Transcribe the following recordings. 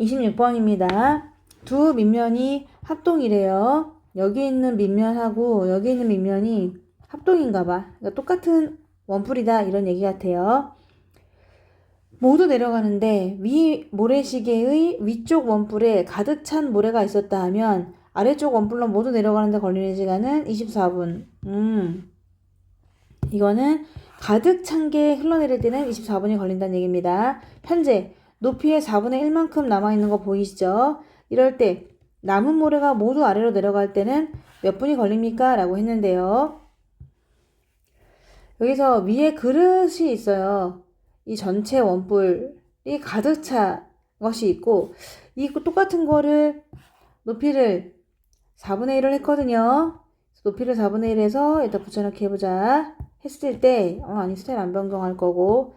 26번입니다. 두 밑면이 합동이래요. 여기 있는 밑면하고 여기 있는 밑면이 합동인가 봐. 그러니까 똑같은 원뿔이다 이런 얘기 같아요. 모두 내려가는데 위 모래시계의 위쪽 원뿔에 가득 찬 모래가 있었다 하면 아래쪽 원뿔로 모두 내려가는데 걸리는 시간은 24분. 음. 이거는 가득 찬 게 흘러내릴 때는 24분이 걸린다는 얘기입니다. 현재 높이의 4분의 1만큼 남아있는 거 보이시죠? 이럴 때 남은 모래가 모두 아래로 내려갈 때는 몇 분이 걸립니까? 라고 했는데요. 여기서 위에 그릇이 있어요. 이 전체 원뿔이 가득 차 것이 있고 이 똑같은 거를 높이를 4분의 1을 했거든요. 높이를 4분의 1에서 일단 붙여넣기 해보자. 했을 때, 어, 아니, 스타일 안 변경할 거고,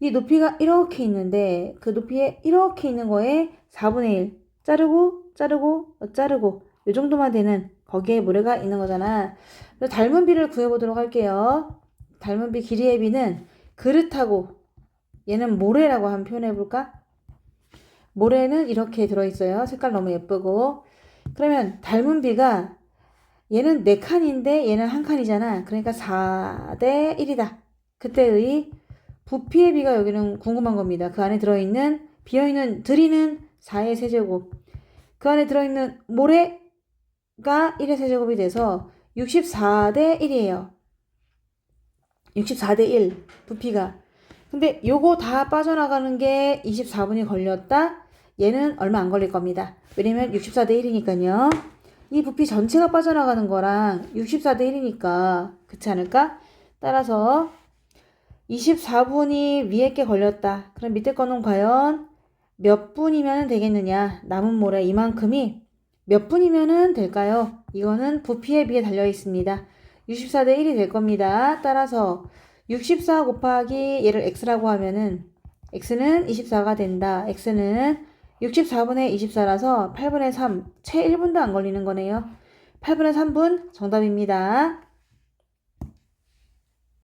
이 높이가 이렇게 있는데, 그 높이에 이렇게 있는 거에 4분의 1. 자르고, 자르고, 어, 자르고, 이 정도만 되는 거기에 모래가 있는 거잖아. 닮은 비를 구해보도록 할게요. 닮은 비 길이의 비는 그릇하고, 얘는 모래라고 한번 표현해볼까? 모래는 이렇게 들어있어요. 색깔 너무 예쁘고. 그러면 닮은 비가 얘는 4칸인데 얘는 한 칸이잖아. 그러니까 4대 1이다. 그때의 부피의 비가 여기는 궁금한 겁니다. 그 안에 들어있는 비어있는 들이는 4의 세제곱. 그 안에 들어있는 모래가 1의 세제곱이 돼서 64대 1이에요. 64대 1 부피가. 근데 요거 다 빠져나가는 게 24분이 걸렸다. 얘는 얼마 안 걸릴 겁니다. 왜냐면 64대 1이니까요. 이 부피 전체가 빠져나가는 거랑 64대 1이니까 그렇지 않을까? 따라서 24분이 위에 게 걸렸다. 그럼 밑에 거는 과연 몇 분이면 되겠느냐? 남은 모래 이만큼이 몇 분이면 될까요? 이거는 부피에 비해 달려 있습니다. 64대 1이 될 겁니다. 따라서 64 곱하기 얘를 x라고 하면은 x는 24가 된다. x는 64분의 24라서 8분의 3, 채 1분도 안 걸리는 거네요. 8분의 3분 정답입니다.